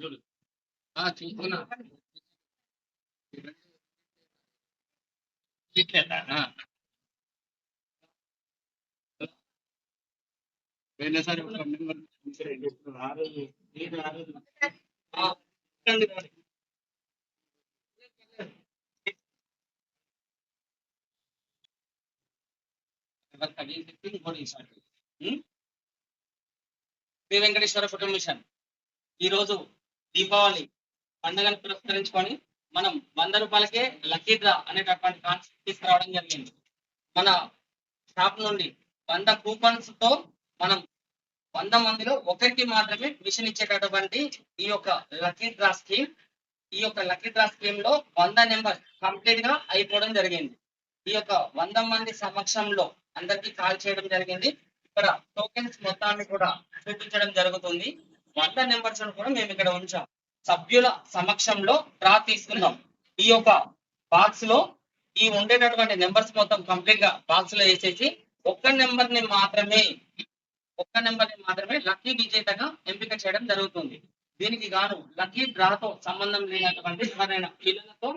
చూడు ఆ చూస్తున్నా? ఆ. పోయినసారి ఒక మెంబర్ ఆ, రండి, రండి. ఎవరికి శ్రీ వెంకటేశ్వర కుటుంబ మిషన్. ఈరోజు దీపావళి పండుగను పురస్కరించుకొని మనం వంద రూపాయలకే లక్కీ డ్రా అనేటటువంటి కాన్సెప్ట్ తీసుకురావడం జరిగింది. మన షాప్ నుండి వంద కూపన్స్తో మనం వంద మందిలో ఒకరికి మాత్రమే మిషన్ ఇచ్చేటటువంటి ఈ యొక్క లక్కీ డ్రా స్కీమ్. ఈ యొక్క లక్కీ డ్రా స్కీమ్లో వంద నెంబర్ కంప్లీట్గా అయిపోవడం జరిగింది. ఈ యొక్క వంద మంది సమక్షంలో అందరికి కాల్ చేయడం జరిగింది. ఇక్కడ టోకెన్స్ మొత్తాన్ని కూడా చూపించడం జరుగుతుంది. వంద నెంబర్స్ కూడా మేము ఇక్కడ ఉంచాం. సభ్యుల సమక్షంలో డ్రా తీసుకుందాం ఈ యొక్క బాక్స్లో ఈ ఉండేటటువంటి నెంబర్స్ మొత్తం కంప్లీట్గా బాక్స్లో వేసేసి ఒక్క నెంబర్ని మాత్రమే ఒక్క నెంబర్ని మాత్రమే లక్కీ విజేతగా ఎంపిక చేయడం జరుగుతుంది. దీనికి గాను లక్కీ డ్రాతో సంబంధం లేనటువంటి ఎవరైనా పిల్లలతో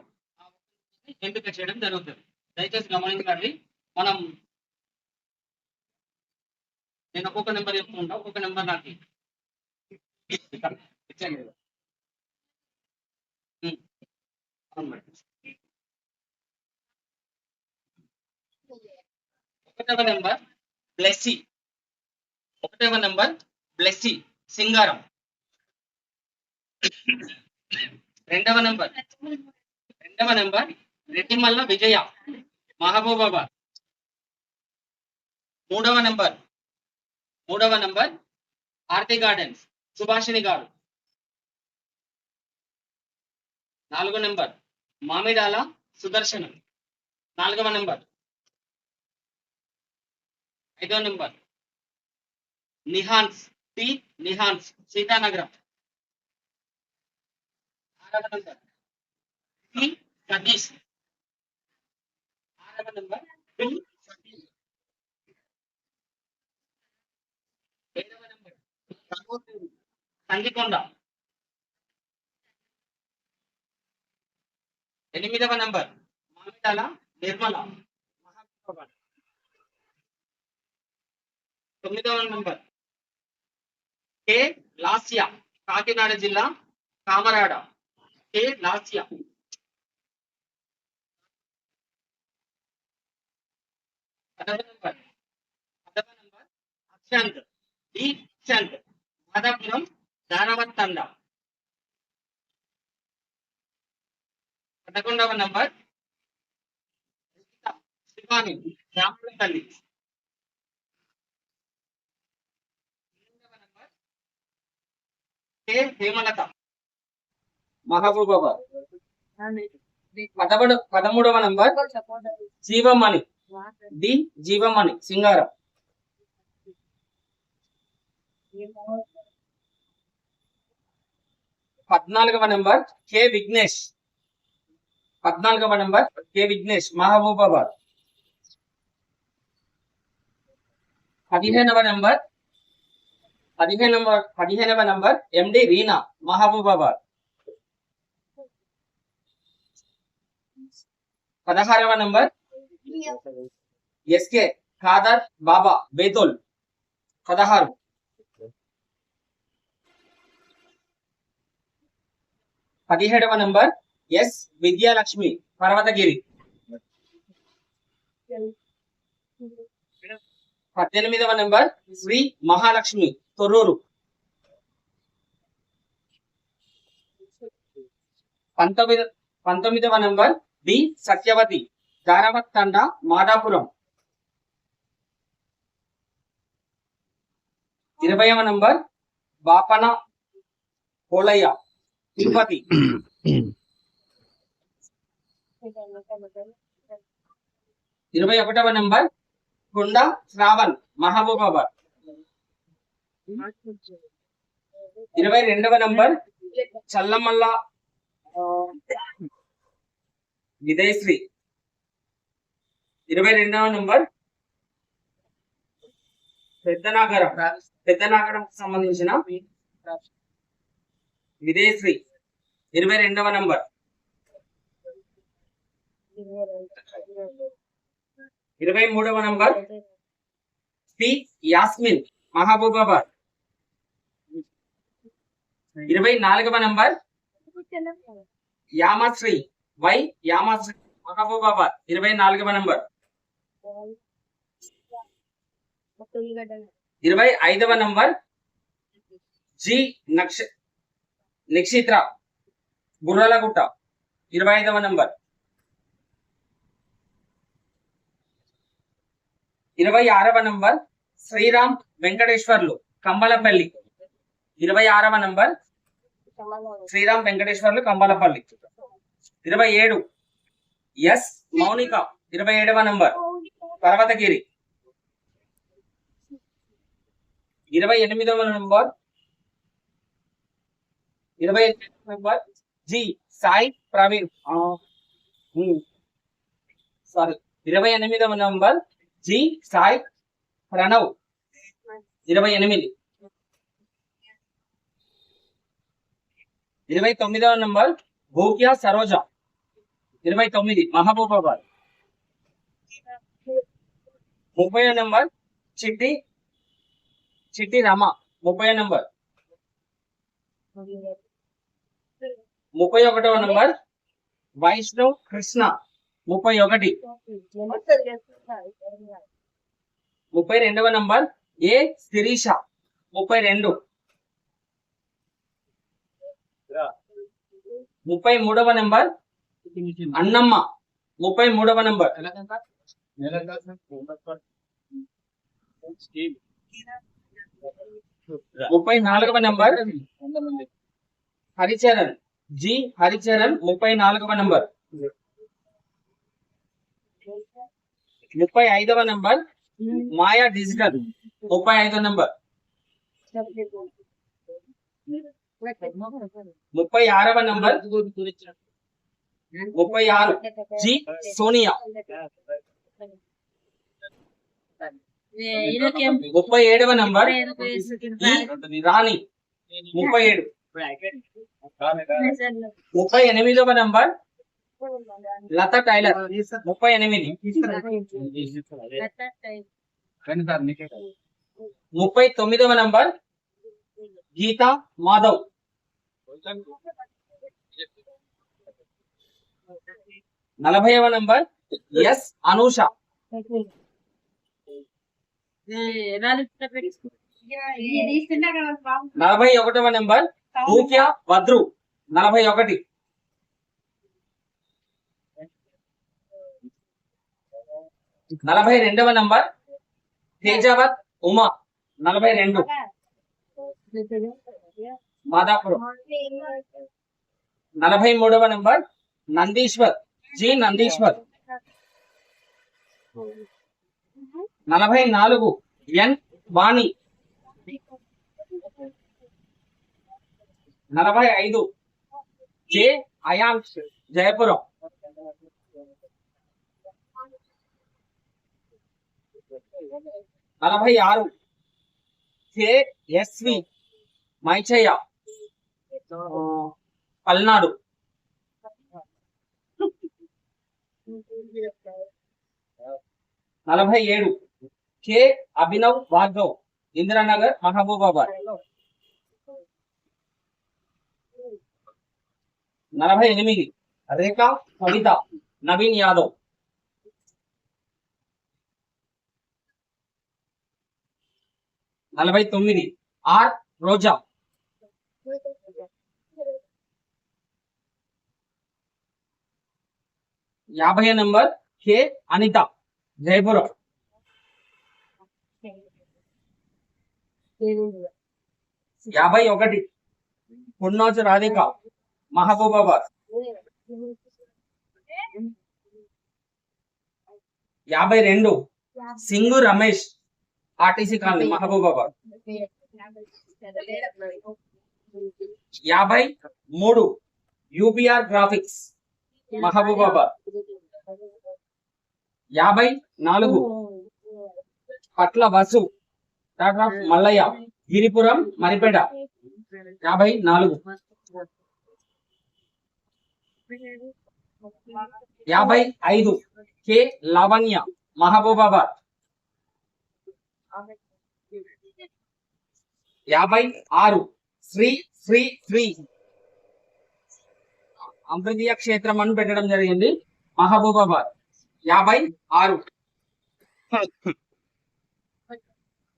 ఎంపిక చేయడం జరుగుతుంది. దయచేసి గమనించండి. మనం నేను ఒక్కొక్క నెంబర్ చెప్తుంటా ఒక్కొక్క నెంబర్ నాకు ఇచ్చాను కదా. ఉమ్. అవును మేడం. ఒకటవ నెంబర్ బ్లెస్సీ ఒకటవ నెంబర్ బ్లెస్సీ సింగారం రెండవ నెంబర్ రెండవ నెంబర్ రెడ్డిమల్ల విజయ మహబూబాబాద్ మూడవ నెంబర్ మూడవ నంబర్ ఆర్తి గార్డెన్స్ సుభాషిణి గారు. నాలుగో నెంబర్ మామిడాల సుదర్శనం. నాలుగవ నెంబర్ ఐదవ నెంబర్ నిహాన్స్ టి నిహాన్స్ సీతానగరం. ఆరవ నెంబర్ టి సతీష్. ఆరవ నెంబర్ టి సతీష్ ఏడవ నెంబర్ సంగికొండ ఎనిమిదవ నంబర్. మామిడాల నిర్మల మహాబాద్ తొమ్మిదవ నంబర్. కే. లాస్యా కాకినాడ జిల్లా కామరాడ. కే. లాస్యా. పదవ నంబర్. పదవ నంబర్ అక్షాంత్. డి. అక్షాంత్. మాదాపురం దానవత్తండ. పదకొండవ నంబర్. శివాని రాముల తల్లి. నంబర్ హేమలత? మహబూబాబాద్ పదమూడు పదమూడవ నంబర్. జీవమణి. డి జీవమణి సింగారం. పద్నాలుగవ నంబర్ కె విఘ్నేష్ పద్నాలుగవ నంబర్ కె విఘ్నేష్ మహబూబాబాద్ పదిహేనవ నంబర్ పదిహేనవ పదిహేనవ నంబర్ ఎండి రీనా మహబూబాబాద్ పదహారవ నంబర్ ఎస్కే ఖాదర్ బాబా బేతోల్ పదహారు పదిహేడవ నంబర్ ఎస్ విద్యాలక్ష్మి పర్వతగిరి. పద్దెనిమిదవ నంబర్ శ్రీ మహాలక్ష్మి తొర్రూరు. పంతొమ్మిది పంతొమ్మిదవ నంబర్ డి సత్యవతి దారావత్ తండ మాదాపురం. ఇరవైవ నంబర్ బాపన పోలయ్య. తిరుపతి. ఇరవై ఒకటవ నంబర్ కొండ శ్రావణ్ మహబూబాబాద్. ఇరవై రెండవ నంబర్ చల్లమల్ల విదయశ్రీ ఇరవై రెండవ నంబర్ పెద్దనాగరం పెద్దనాగరం సంబంధించిన విదయశ్రీ ఇరవై రెండవ నంబర్. ఇరవై మూడవ నంబర్. పి. యాస్మిన్ మహబూబాబాద్ ఇరవై నాలుగవ నంబర్. యామశ్రీ వై యామశ్రీ మహబూబాబాద్ ఇరవై నాలుగవ నంబర్. ఇరవై ఐదవ నంబర్. జి. నక్ష నిక్షిత్ర. గుర్రలగుట్ట ఇరవై ఐదవ నంబర్. ఇరవై ఆరవ నంబర్ శ్రీరామ్ వెంకటేశ్వర్లు కంబలపల్లి. ఇరవై ఆరవ నంబర్ శ్రీరామ్ వెంకటేశ్వర్లు కంబలపల్లి. ఇరవై ఏడు ఎస్ మౌనిక ఇరవై ఏడవ నంబర్ పర్వతగిరి. ఇరవై ఎనిమిదవ నంబర్ ఇరవై ఎనిమిదవ number G Sai Praveen. Sorry ఇరవై ఎనిమిదవ నంబర్ జి సాయి ప్రణవ్. ఇరవై ఎనిమిది. ఇరవై తొమ్మిదవ నంబర్ భూక్యా సరోజ. ఇరవై తొమ్మిది మహబూబాబాద్. ముప్పై నంబర్ చిట్టి చిట్టి రమ. ముప్పై నంబర్. ముప్పై ఒకటవ నంబర్. వైష్ణవ్ కృష్ణ. ముప్పై ఒకటి. ముప్పై రెండవ నంబర్. ఏ శిరీష. ముప్పై రెండు. ముప్పై మూడవ నంబర్. అన్నమ్మ. ముప్పై మూడవ నంబర్. ముప్పై నాలుగవ నంబర్. హరిచరణ్. జి హరిచరణ్ ముప్పై నాలుగవ నంబర్. ముప్పై ఐదవ నంబర్. మాయా డిజిటల్. ముప్పై ఐదో నంబర్. ముప్పై ఆరవ నంబర్. ముప్పై ఆరు. జి సోనియా. ముప్పై ఏడవ నంబర్. రాణి. ముప్పై ఏడు. ముప్పై ఎనిమిదవ నంబర్? లత టైలర్. ముప్పై ఎనిమిది. ముప్పై తొమ్మిదవ నంబర్? గీతా మాధవ్. నలభైవ నంబర్? ఎస్ అనూష. నలభై ఒకటవ నంబర్? భూక్య భద్రు నలభై ఒకటి. నలభై రెండవ నంబర్. తేజావత్ ఉమా. నలభై రెండు. మాదాపురం. నలభై మూడవ నంబర్. నందీశ్వర్. జి. నందీశ్వర్. నలభై నాలుగు. ఎన్. వాణి. నలభై ఐదు. జే అయాంష్ జయపురం. నలభై ఆరు. K SV Maichaiah. పల్నాడు. నలభై ఏడు. కే అభినవ్ భార్గవ్. ఇందిరానగర్ మహబూబాబాద్. నలభై ఎనిమిది రేఖ కవిత నవీన్ యాదవ్ నలభై తొమ్మిది ఆర్ రోజా యాభై నంబర్ కె అనిత జయపురం యాభై ఒకటి పున్నోజు రాధిక మహబూబాబాద్. యాభై రెండు. Singu Ramesh RTC colony Mahabubabad. యాభై మూడు. UPR graphics Mahabubabad. యాభై నాలుగు. పట్ల వసు మల్లయ్య గిరిపురం మరిపేట యాభై నాలుగు. యాభై ఐదు కె లావణ్య మహబూబాబాద్. యాభై ఆరు శ్రీ శ్రీ శ్రీ. అమృతీయ క్షేత్రం అని పెట్టడం జరిగింది. మహబూబాబాద్. యాభై ఆరు.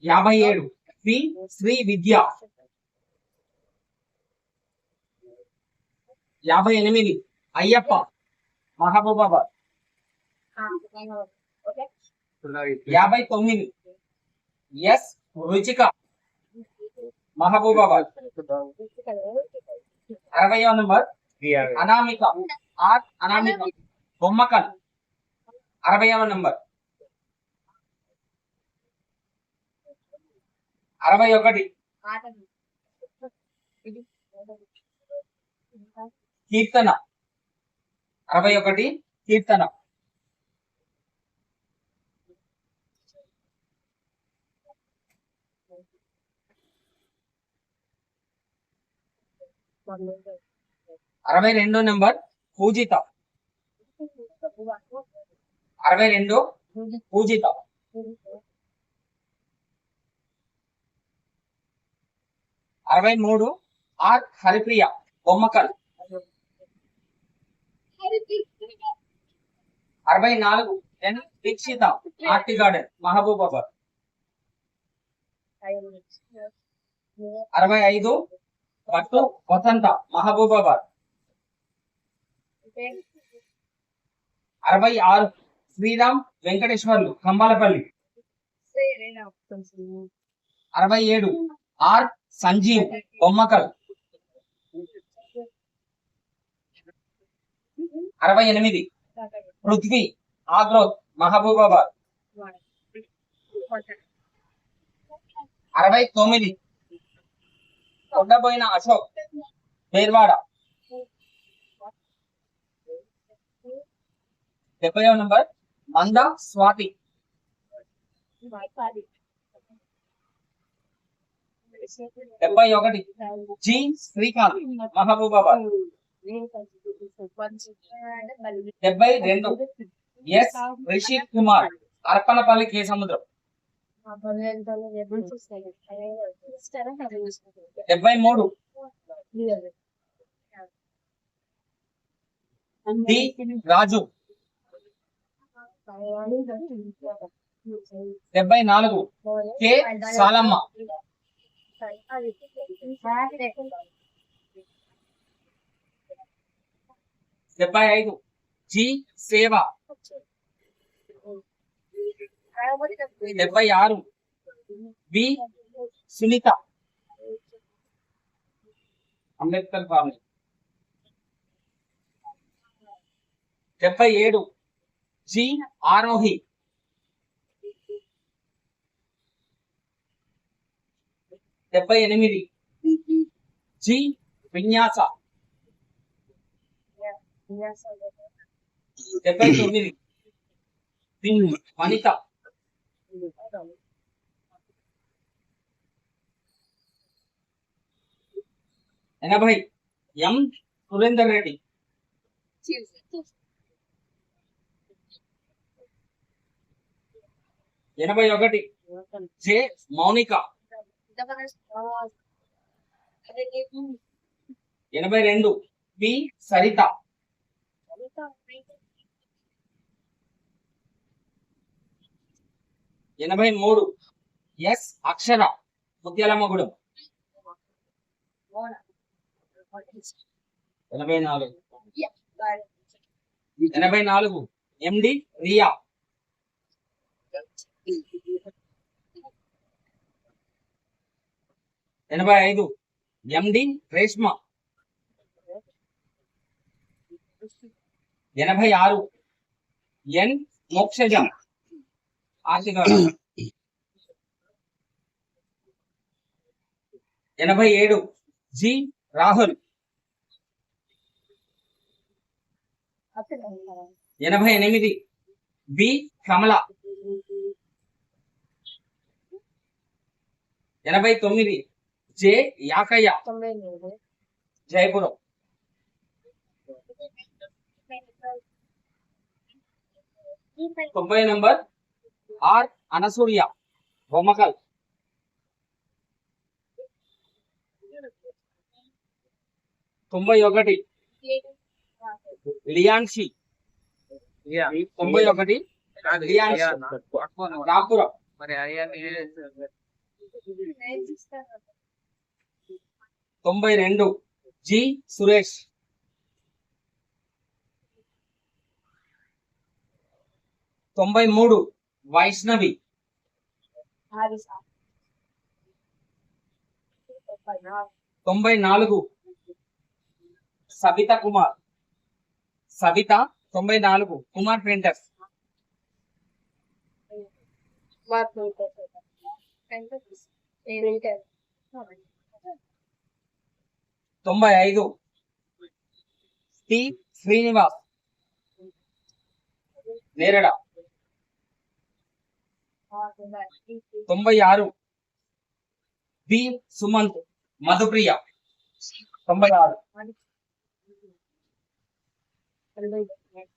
యాభై ఏడు శ్రీ శ్రీ విద్య. యాభై ఎనిమిది. అయ్యప్ప మహబూబాబాద్ యాభై తొమ్మిది ఎస్ రుచిక మహబూబాబాద్ అరవయో నంబర్ అనామిక. ఆర్ అనామిక. బొమ్మకల్. అరవయవ నంబర్. అరవై ఒకటి కీర్తన. అరవై ఒకటి కీర్తన. అరవై రెండో నెంబర్ పూజిత. అరవై రెండు పూజిత. అరవై మూడు ఆర్ హరిప్రియ బొమ్మకల్. అరవై నాలుగు N Deekshitha RT garden Mahabubabad అరవై ఐదు పట్టు వసంత మహబూబాబాద్ అరవై ఆరు శ్రీరామ్ వెంకటేశ్వర్లు కంబాలపల్లి. అరవై ఏడు ఆర్ సంజీవ్ బొమ్మకల్ అరవై ఎనిమిది. పృథ్వీ ఆగ్రోత్ మహబూబాబాద్. అరవై తొమ్మిది. కొండపోయిన అశోక్ పేర్వాడ. డెబ్బై నంబర్ మంద స్వాతి. డెబ్బై ఒకటి. జీ. శ్రీకాంత్ మహబూబాబాద్. డెబ్బై రెండు. S Rishi Kumar Arpanapalli K Samudram. డెబ్బై మూడు. డి రాజు. డెబ్బై నాలుగు. కే సాలమ్మ. డెబ్బై ఐదు జి సేవ డెబ్బై ఆరు బి సునీత అంబేద్కర్ కాలనీ డెబ్బై ఏడు జి ఆరోహి. డెబ్బై ఎనిమిది జి విన్యాస. డెబ్బై తొమ్మిది వనిత ఎనభై ఎం సురేందర్ రెడ్డి. ఎనభై ఒకటి. జే మౌనిక. ఎనభై రెండు. బి సరిత. ఎనభై మూడు ఎస్ అక్షర ముత్యాలమ్మగూడెం. ఎనభై నాలుగు ఎనభై నాలుగు ఎండి రియా. ఎనభై ఐదు ఎండి రేష్మ. ఎనభై ఆరు. ఎన్ మోక్షజ. ఆశిగా ఎనభై ఏడు. జి రాహుల్. ఎనభై ఎనిమిది. బి కమల. ఎనభై తొమ్మిది. జే యాకయ్య. జయపురం తొంభై నంబర్ ఆర్ అనసూయ బొమ్మకల్. తొంభై ఒకటి. లియాన్షి తొంభై ఒకటి. రాపురం తొంభై రెండు. జి సురేష్. తొంభై మూడు. వైష్ణవి. తొంభై నాలుగు. సవిత కుమార్. సవిత తొంభై నాలుగు. కుమార్ ప్రింటర్స్. తొంభై ఐదు. శ్రీనివాస్. నేరడ. తొంభై ఆరు. బి. సుమంత్ మధుప్రియ. తొంభై ఆరు.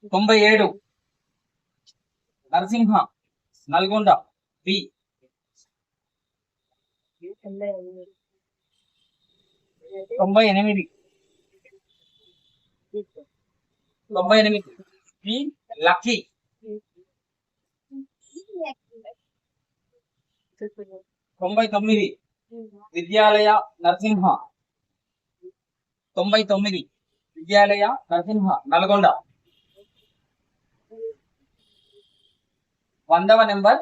తొంభై ఏడు. నరసింహ నల్గొండ. బి. తొంభై ఎనిమిది. తొంభై ఎనిమిది. బి. లక్కీ. తొంభై తొమ్మిది. విద్యాలయ నరసింహ. తొంభై తొమ్మిది. విద్యాలయ నరసింహ నల్గొండ. వందవ నెంబర్.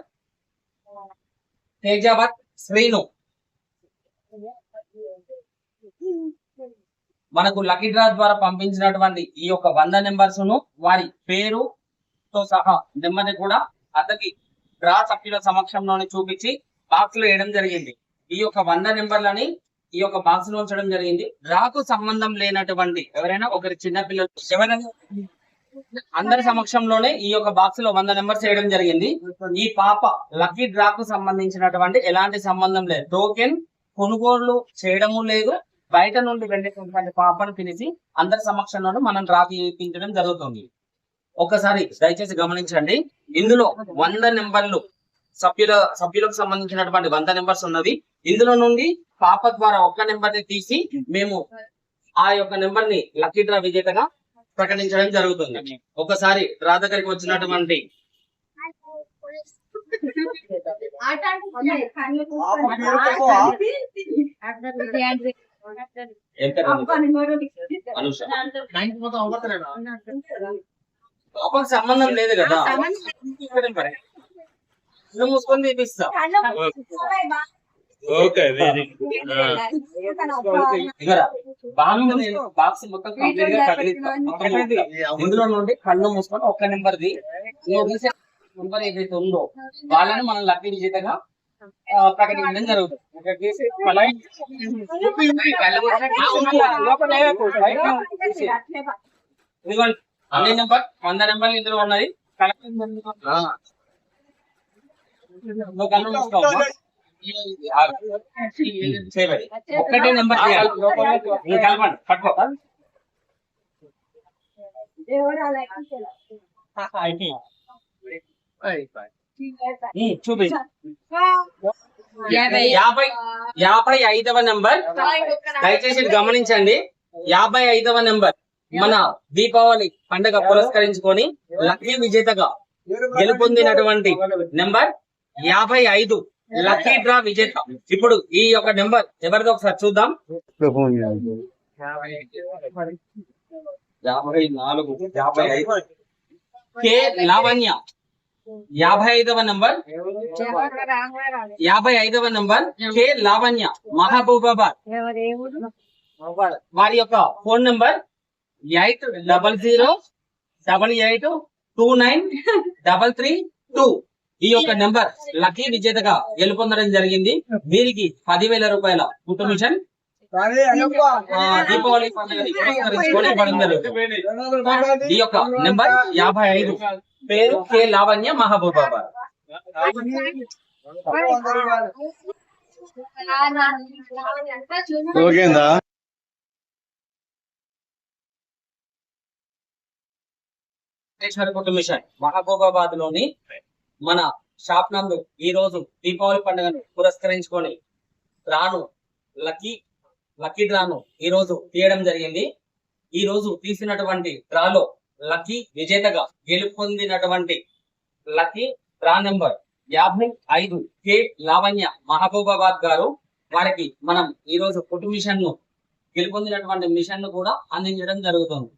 తేజావత్ శ్రీను. మనకు లక్కీ డ్రా ద్వారా పంపించినటువంటి ఈ యొక్క వంద నెంబర్స్ను వారి పేరుతో సహా నెంబర్ని కూడా అతనికి డ్రా సభ్యుల సమక్షంలోనే చూపించి బాక్స్లో వేయడం జరిగింది. ఈ యొక్క వంద నెంబర్లని ఈ యొక్క బాక్స్లో ఉంచడం జరిగింది. డ్రాకు సంబంధం లేనటువంటి ఎవరైనా ఒకరి చిన్న పిల్లలు ఎవరైనా అందరి సమక్షంలోనే ఈ యొక్క బాక్స్లో వంద నెంబర్స్ వేయడం జరిగింది. ఈ పాప లక్కీ డ్రాకు సంబంధించినటువంటి ఎలాంటి సంబంధం లేదు. టోకెన్ కొనుగోలు చేయడము లేదు. బయట నుండి వెళ్ళేటువంటి పాపను పిలిచి అందరి సమక్షంలోనూ మనం డ్రా ఇప్పించడం జరుగుతుంది. ఒకసారి దయచేసి గమనించండి. ఇందులో వంద నెంబర్లు సభ్యుల సభ్యులకు సంబంధించినటువంటి వంద నెంబర్స్ ఉన్నది. ఇందులో నుండి పాప ద్వారా ఒక్క నెంబర్ని తీసి మేము ఆ యొక్క నెంబర్ని లక్కీ డ్రా విజేతగా ప్రకటించడం జరుగుతుంది. ఒకసారి డ్రా దగ్గరికి వచ్చినటువంటి సంబంధం లేదు కదా. నువ్వు మూసుకొని తీపిస్తా. ఓకే. వెరీ బాక్స్ మొత్తం కంప్లీట్గా కదిలిస్తా. ఇందులో నుండి కళ్ళు మూసుకొని ఒక్క నెంబర్ ది నువ్వు తీసే నెంబర్ ఏదైతే ఉందో వాళ్ళని మనం లక్కీ విజేతగా ఆ, ప్రకటించడం జరుగుతుంది. అన్ని నెంబర్ వంద నెంబర్లు ఇందులో ఉన్నాయి కలెక్షన్ నువ్వు కళ్ళు మూసుకోవమ్మా చేయబడి ఒక్కటే నెంబర్ కలపండి పట్టుకో చూపి యాభై యాభై ఐదవ నెంబర్ దయచేసి గమనించండి. యాభై ఐదవ నెంబర్ మన దీపావళి పండుగ పురస్కరించుకొని లక్కీ విజేతగా గెలుపొందినటువంటి నెంబర్ యాభై ఐదు. లక్కీ డ్రా విజేత. ఇప్పుడు ఈ యొక్క నెంబర్ ఎవరిదో ఒకసారి చూద్దాం. యాభై నాలుగు యాభై ఐదు. కె లావణ్య. యాభై ఐదవ నంబర్. యాభై ఐదవ నంబర్ కె లావణ్య. మహబూబాబాద్ వారి యొక్క phone number eight double zero double eight two nine double three two. ఈ యొక్క నెంబర్ లక్కీ విజేతగా గెలుపొందడం జరిగింది. వీరికి పదివేల రూపాయల కుటుంబిషన్ దీపావళి. ఈ యొక్క నెంబర్ యాభై ఐదు. పేరు కె లావణ్య ఓకేందా? మిషన్. మహబూబాబాద్లోని మన షాప్ నందు ఈ రోజు దీపావళి పండుగను పురస్కరించుకొని రాను లక్కీ లక్కీ డ్రాను ఈ రోజు తీయడం జరిగింది. ఈ రోజు తీసినటువంటి డ్రాలో లక్కీ విజేతగా గెలుపొందినటువంటి లక్కీ డ్రా నెంబర్ యాభై ఐదు కె లావణ్య మహబూబాబాద్ గారు వారికి మనం ఈ రోజు కుటుంబ మిషన్ను గెలుపొందినటువంటి మిషన్ను కూడా అందించడం జరుగుతుంది.